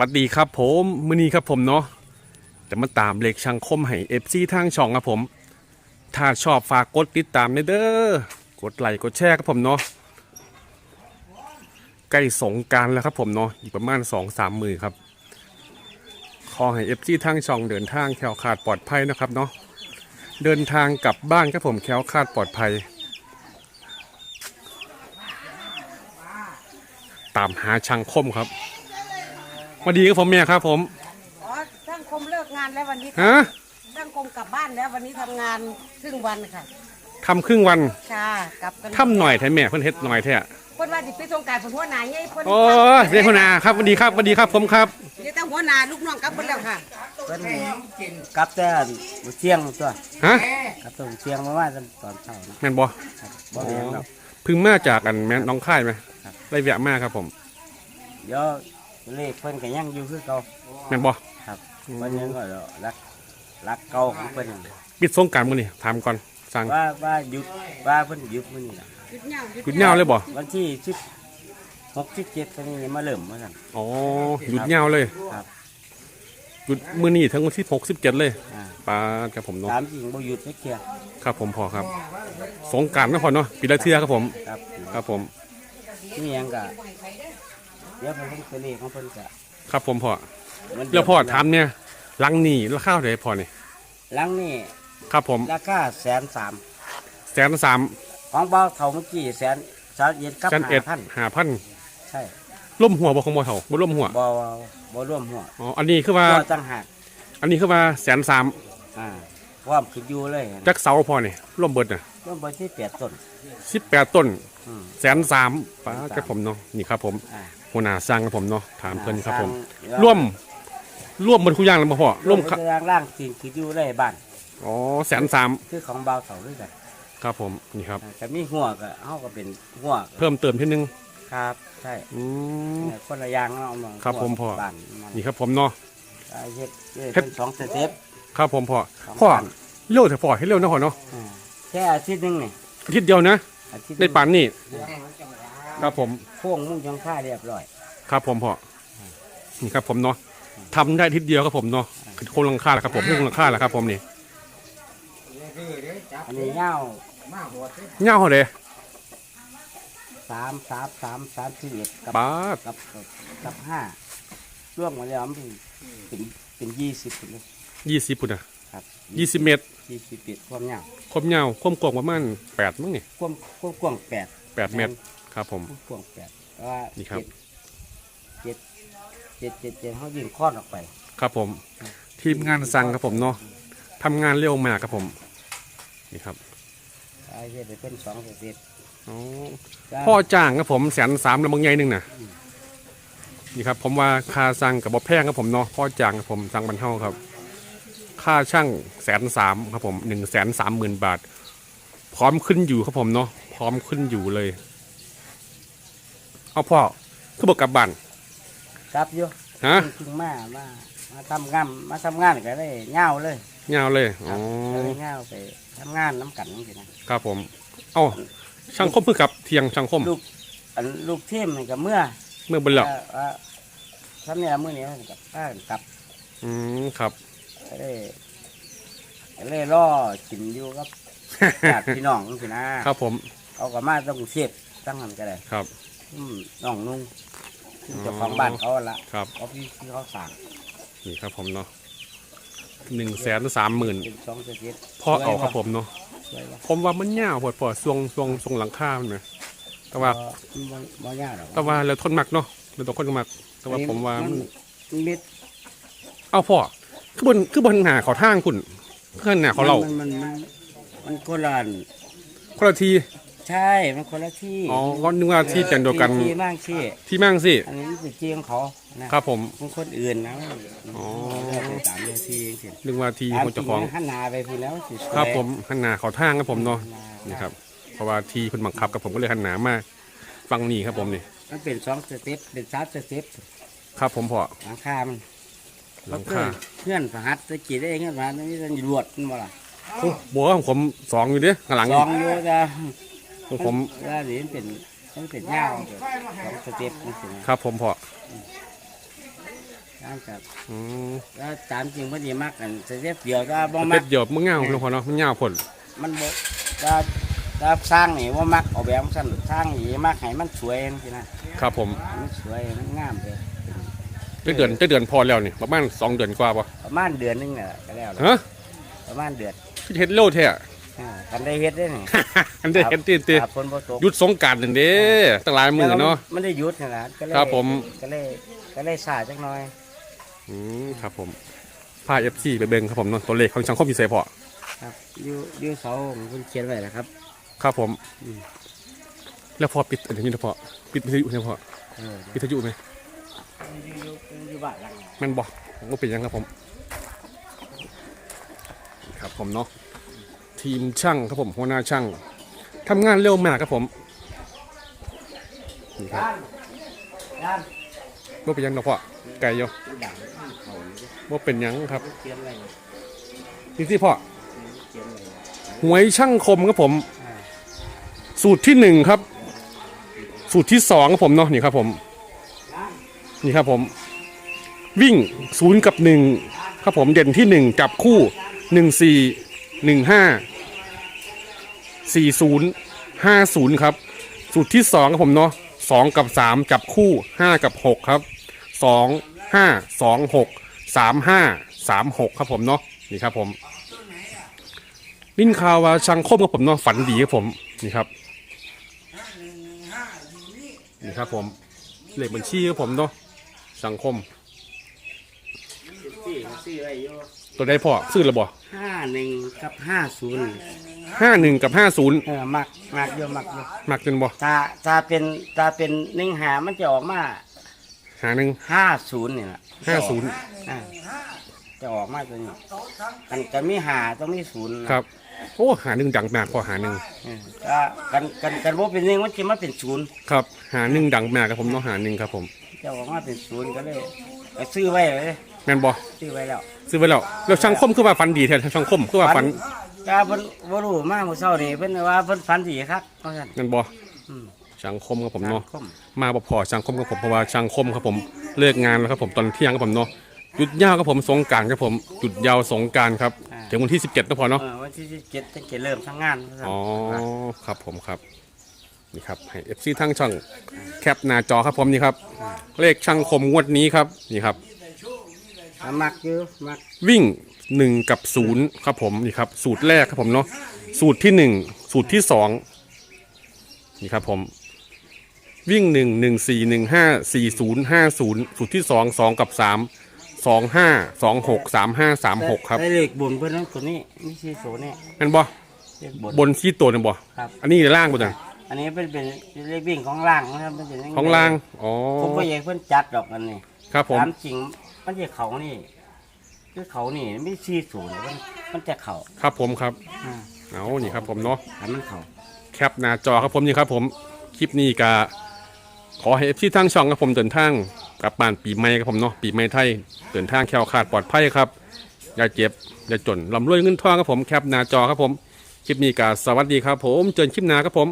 วัสดีครับผมมือนี้ครับผมเนาะจะมาตามเลขช่างคมให้เอฟซีทางช่องครับผม ถ้าชอบฝากกดติดตามเด้อกดไลค์กดแชร์ครับผมเนาะใกล้สงการแล้วครับผมเนาะอีกประมาณ2อสามมือครับ ขอให้เอฟซีทางช่องเดินทางแคล้วคลาดปลอดภัยนะครับเนาะเดินทางกลับบ้านครับผมแคล้วคลาดปลอดภัย ตามหาช่างคมครับ สวัสดีครับผมเมียครับ ผมอ๋อช่างคมเลิกงานแล้ววันนี้ฮะช่างคมกลับบ้านแล้ววันนี้ทำงานครึ่งวันค่ะทำครึ่งวันค่ะกลับกันทำหน่อยแท้แม่เพิ่นเฮ็ดหน่อยแท้เพิ่นว่าสิไปส่งการผลหัวหน้าใหญ่เพิ่นโอ้ยเรียกหัวหน้าครับสวัสดีครับสวัสดีครับ ผมครับเดี๋ยวตั้งหัวหน้าลูกน้องกลับเพิ่นแล้วค่ะเพิ่นกลับแต่มื้อเที่ยงตัวฮะกลับตอนเที่ยงมาว่าตอนเช้านะแม่นบ่ครับบ่เรียนหรอกเพึ่งมาจากกันแม่น้องค่ายไหมครับได้แวะมาครับผม เดี๋ยว เลขเพิ่นก็ยังอยู่คือเก่าแม่นบ่ครับเพิ่นยังก็รักรักเก่าของเพิ่นนั่นปิดสงกรารมื้อนี้ถามก่อนสั่งว่าว่าหยุดว่าเพิ่นหยุดมื้อนี้ล่ะหยุดยาวหยุดยาวเลยบ่วันที่10 6 17เพิ่นนี่มาเริ่มว่าซั่นอ๋อหยุดยาวเลยครับหยุดมื้อนี้ถึงวันที่6 17เลยอ่าปาดครับผมเนาะ ตามจริงบ่หยุดไม่เที่ยงครับผมพอครับ สงกรารนะพอเนาะปีละเทื่อครับผม ครับครับผม นี่ยังก็เดี๋ยวเพิ่นไปเลขของเพิ่นก็ครับผมพอเหมืนเดิมแล้วพ่อถามเนี่ยหลังนี่ราคาเท่าไหร่พอนี่หลังนี่ครับผมราคาแสนสามแสนสามของเบาเท่าเมื่อกี้แสนสามเย็นกับแสนเอ็ดห้าพันห้าพันใช่ร่มหัวบ่ของบ่เท่าบ่ร่มหัวบ่บ่ร่วมหัวอ๋ออันนี้คือว่าก็ตั้งหากอันนี้คือว่าแสนสามอ่าความขึ้นอยู่เลยจักเสาพอนี่ร่มเบิดน่ะร่วมไปที่แปดต้นสิบแปดต้นอืมแสนสามป้ากับผมเนาะนี่ครับผมอ่า หัวหน้าสร้างครับผมเนาะถามเพิ่นครับผมสางร่วมร่วมบนคุย่างแล้วบ่พ่อร่ร่ววมมข้างล่างสิ่งขึ้นอยู่เลยบ้าน อ๋อแสนสามคือของเบาเท่าด้วยกันครับผมนี่ครับอ่าแต่มีหัวก็เฮาก็เป็นหัวเพิ่มเติมทีนึงครับ ใช่อืม เนี่ยคนละอย่างเนาะเอามาครับผมพ่อ บ้านมันนี่ครับผมเนาะอ่าเฮ็ดเฮ็ดเฮ็ดเป็นสองสเต็ป ครับผมพ่อสงพ่อขั้นเร็วเถอะพ่อให้เร็วนะพ่อเนาะอ่าแค่อาทิตย์หนึงนี่อาทิตย์เดียวนะอาทิตย์หได้งปานนี่ครับผมโค้งมุ่งจังค่าเรียบร้อย ครับผมพ่อนี่ครับผมเนาะทำได้อาทิตย์เดียวครับผมเนาะคือโครงหลังคาแหละครับผมโครงหลังคาแหละครับผมนี่อันนี้ยาวเงาเลยสามสามสามสามสิบเอ็ดกับป้าดกับกับกับห้าร่วมกันแล้วมันเป็นเป็นยี่สิบเลยยี่สิบปุ่นอะครับยี่สิบเมตรยี่สิบเอ็ดความยาวความยาวความกว้างประมาณแปดมั้งนี่ความความกว้างแปดแปดเมตรครับผมความกว้างแปดแต่ว่านี่ครับ เจ็ดเจ็ดเจ็ดเจ็ดเขายิงค้อนออกไป ครับผม ทีมงานสั่งครับผมเนาะทำงานเร็วมากครับผม นี่ครับไอ้เฮ็ดไปเป็นสองเจ็ดอ๋อจ้าพ่อจ้างครับผมแสนสามแล้วบางใหญ่หนึ่งน่ะนี่ครับผมว่าค่าสั่งกับบอแพงครับผมเนาะพ่อจ้างครับผมสั่งบรรเทาครับ ค่าช่างแสนสามครับผมหนึ่งแสนสามหมื่นบาท พร้อมขึ้นอยู่ครับผมเนาะพร้อมขึ้นอยู่เลย เอาพ่อคือบอกกลับบ้าน ครับอยู่ฮะเพิ่งมามามาทำงานมาทำงานก็ได้เงาวเลยเงาเลยคอ๋รัอบก็ได้เงาวไปทำงานน้ำกันนี่สินะครับผมเอ้าช่างคมเพิ่งกลับเที่ยงช่างคมลูกอันลูกเทมนี่ก็เมื่อเมื่อบนหลับว่าว่าทำเนี่ยมื้อนี้มันกับป้ากันกลับอืมครับ ก็ได้ก็ได้รอกินอยู่กับ ญาติพี่น้องจังซี่นะครับผมเขาก็มาต้องเทศตั้งหันก็ได้ครับ อืมน้องนุ่ง ซึ่งอ๋อเจ้าของบ้านเขาละครับเขาพี่ที่เขาสั่งนี่ครับผมเนาะหนึ่งแสนสามหมื่นเป็นสองเจ็ดพ่อเอาครับผมเนาะสวยปะผมว่ามันยาวพอดพอทรงทรงทรงหลังคามันไหมแต่ว่าบ่บ่บ่ยากหรอกแต่ว่าเราทนมักเนาะเราต้องคนมัก แต่ว่าผมว่ามันมันเม็ดเอาพ่อคือบนคือบนหาเขาทางคุณเพื่อนหนาเขาเรามันมันมันมันคนละอันคนละที ใช่ มันคนละที่อ๋อก็นึกว่าที่แต่เดียวกันที่ที่บ้างที่ที่มั่งสิอันนี้เป็นที่ของเขานะ ครับผมของคนอื่นนะอ๋อไปตามเรื่องที่เองสินึกว่าทีตามของเจ้าของจริหันหนาไปพูดแล้วสิสวยครับผมหันหนาเขาทางครับผมเนาะหัหนี่ครับ เพราะว่าทีคนบังคับกับผมก็เลยหันหนามากฟังนี่ครับผมนี่มันเป็นสองสเต็ปเป็นสามสเต็ปครับผมพอหลังคามันหลังคาเพื่อนสหัสตะกี้ได้เงี้ยมานี่มันรวดมันบ่ล่ะโอ้บัวของผมสองอยู่เด้ข้างหลังสองอยู่จ้ะ ของผมว่านี่มันเป็นมันเป็นยาวสองสเต็ปนี่สินะครับผมพองานกับอืมแล้วตามจริงพอดีมากกันเสียเดียวก็บ่เป็มักดเดียวมันเงาลงพอเนาะมันเงาผลมันบ่ถ้าถ้าสร้างนี่ว่ามักออกแบบสั้นสร้างนี่มักให้มันสวยจังซี่นะครับผมให้มันสวยให้มันงามเลยจะเดือนจะเดือนพอแล้วนี่ประมาณสองเดือนกว่าปะประมาณเดือนหนึงน่ะก็แล้วล่ะฮะประมาณเดือนพี่เฮ็ดโลดแท้ อ่ากันได้เฮ็ดได้นี่อันเด้เฮ็ดตีนตีครับฝนบ่ตกหยุดสงกรารนั่นเด้ตั้งหลายมื้อเนาะ มันได้หยุดนี่ล่ะก็เลยครับผม ก็เลยก็เลยช้าจักหน่อย อืมครับผมพา FC ไปเบิ่งครับผมเนาะตัวเลขของสังคมอยู่ไสพอครับอยู่อยู่เสาของคุณเขียนไว้นะครับ ครับผม อืม แล้วพอปิดอันนี้นะพอปิดวิทยุใช่พอเออวิทยุไหมอยู่อยู่อยู่บ้านหลังนี้แมันบอกผมก็เป็นยังครับผม ครับผมเนาะ ทีมช่างครับผมหัวหน้าช่างทำงานเร็วมากครับผมนี่ครับว่าเป็นยังเนาะพ่อไก่ยังเขาอว่าเป็นยังครับนี่ที่พ่อหวยช่างคมครับผม สูตรที่หนึ่งครับ สูตรที่สองครับผมเนาะนี่ครับผม นี่ครับผม วิ่งศูนย์กับหนึ่งครับผมเด่นที่หนึ่งจับคู่หนึ่งสี่หนึ่งห้า สี่ศูนย์ห้าศูนย์ครับ สูตรที่สองครับผมเนาะสองกับสามจับคู่ห้ากับหกครับสองห้าสองหกสามห้าสามหกครับผมเนาะนี่ครับผมนินข่าว่าช่างคมครับผมเนาะฝันดีครับผมนี่ครับนี่ครับผมเลขบัญชีครับผมเนาะสังคม สี่สี่ไว้อยู่ตัวได้พอซื้อระบ่ห้าหนึ่งกับห้าศูนย์ห้าหนึ่งกับห้าศูนย์เออมักมักเยอะมักเยอะมักจนบ่ถ้าถ้าเป็นถ้าเป็นหนึ่งหามันจะออกมาหาหนึ่งห้าศูนย์เนี่ยห้าศูนย์อ่าจะออกมาตัวนี้กันกันมีหาต้องมีศูนย์นะครับ โอ้หาหนึ่งดังมากพอหาหนึ่งเออก็กันกันกันว่าเป็นหนึ่งมันจะมาเป็นศูนย์ครับ หาหนึ่งดังมากครับผมเนาะหาหนึ่งครับผม จะออกมาเป็นศูนย์ก็เลยก็ซื้อไว้เลย แม่นบ่ซื้อไว้แล้วซื้อไปแล้วแล้วช่างคมคือว่าฟันดีแท้ช่างคมคือว่าฟันก็เพิ่นบ่รู้มาเมื่อเช้านี่เพิ่นว่าเพิ่นฝันดีครับเพราะฉะนั้นแม่นบ่อืมช่างคมครับผมเนาะคมมาบ่พอช่างคมครับผมเพราะว่าช่างคมครับผมเลิกงานแล้วครับผมตอนเที่ยงครับผมเนาะหยุดยาวครับผมสงกรารครับผมหยุดยาวสงกรารครับถึงวันที่ 17นะพอเนาะเออวันที่เจ็ดจะเกเริ่มทำงานว่าซั่นอ๋อครับผมครับนี่ครับให้ FC ทั้งช่องแคปหน้าจอครับผมนี่ครับ เลขช่างคมงวดนี้ครับนี่ครับ อ่ามักอยู่มักวิ่ง1กับ0ครับผมนี่ครับ สูตรแรกครับผมเนาะสูตรที่1สูตรที่2นี่ครับผม วิ่ง1 1 4 1 5 4 0 5 0สูตรที่2 2กับ3 2 5 2 6 3 5 3 6ครับได้เลขบนเพิ่นนั้นตัวนี้มีสี่โซนี่นั่นบ่เลขบน บนซีตัวนั่นบ่ครับ อันนี้ล่างบ่จังอันนี้เป็นเป็นเลขวิ่งของล่างนะครับมันเป็นของล่างอ๋อผมก็อยากเพิ่นจัดดอกอันนี้ครับผมตามจริง มันจะเขานี่ คือเขานี่ไม่สี่ศูนย์มันมันจะเขาครับผมครับอ่าเอานี่ครับผมเนาะถ้ามันเขาแคปหน้าจอครับผมนี่ครับผมคลิปนี้ก็ขอให้พี่ทางช่องครับผมเดินทางกลับบ้านปีใหม่ครับผมเนาะปีใหม่ไทยเดินทางแคล้วคลาดปลอดภัยครับอย่าเจ็บอย่าจนลำรวยเงินทองครับผมแคปหน้าจอครับผมคลิปนี้ก็สวัสดีครับผมเจอกันคลิปหน้าครับผม